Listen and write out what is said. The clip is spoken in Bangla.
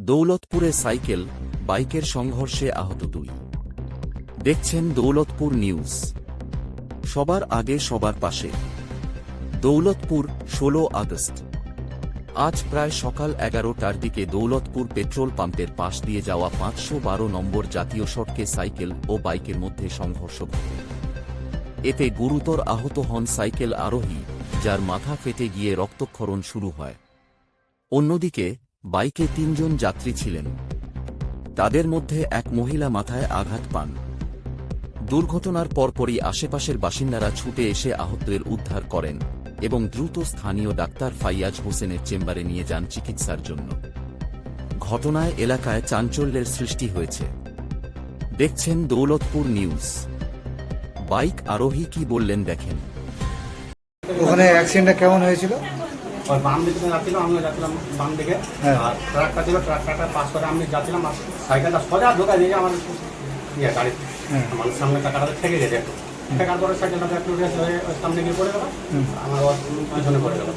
দৌলতপুরে সাইকেল, বাইকের সংঘর্ষে আহত দুই। দেখছেন দৌলতপুর নিউজ। সবার আগে সবার পাশে। দৌলতপুর, ষোলো আগস্ট। আজ প্রায় সকাল এগারোটার দিকে দৌলতপুর পেট্রোল পাম্পের পাশ দিয়ে যাওয়া পাঁচশো বারো নম্বর জাতীয় সড়কে সাইকেল ও বাইকের মধ্যে সংঘর্ষ ঘটে। এতে গুরুতর আহত হন সাইকেল আরোহী, যার মাথা ফেটে গিয়ে রক্তক্ষরণ শুরু হয়। অন্যদিকে বাইকে তিনজন যাত্রী ছিলেন। তাদের মধ্যে এক মহিলা মাথায় আঘাত পান। দুর্ঘটনার পরপরই আশেপাশের বাসিন্দারা ছুটে এসে আহতদের উদ্ধার করেন এবং দ্রুত স্থানীয় ডাক্তার ফাইয়াজ হোসেনের চেম্বারে নিয়ে যান চিকিৎসার জন্য। ঘটনায় এলাকায় চাঞ্চল্যের সৃষ্টি হয়েছে। দেখছেন দৌলতপুর নিউজ। বাইক আরোহী কি বললেন দেখেন। ওখানে অ্যাক্সিডেন্টটা কেমন হয়েছিল? আর বাম দিকে যাচ্ছিল আমিও যাচ্ছিলাম বাম দিকে। হ্যাঁ। আর ট্রাকটা ছিল ট্রাকটা পাশ করে আমি যাচ্ছিলাম আর সাইকেলটা সোজা ঢোকা দিয়ে আমার ইয়ে গাড়ি হ্যাঁ। আমার সামনে টাকাটা থেকে গেছে। একটু থাকার পরে সাইকেলটা একটু রেস হয়ে সামনে গিয়ে পড়ে গেল। আমার পিছনে পড়ে গেল।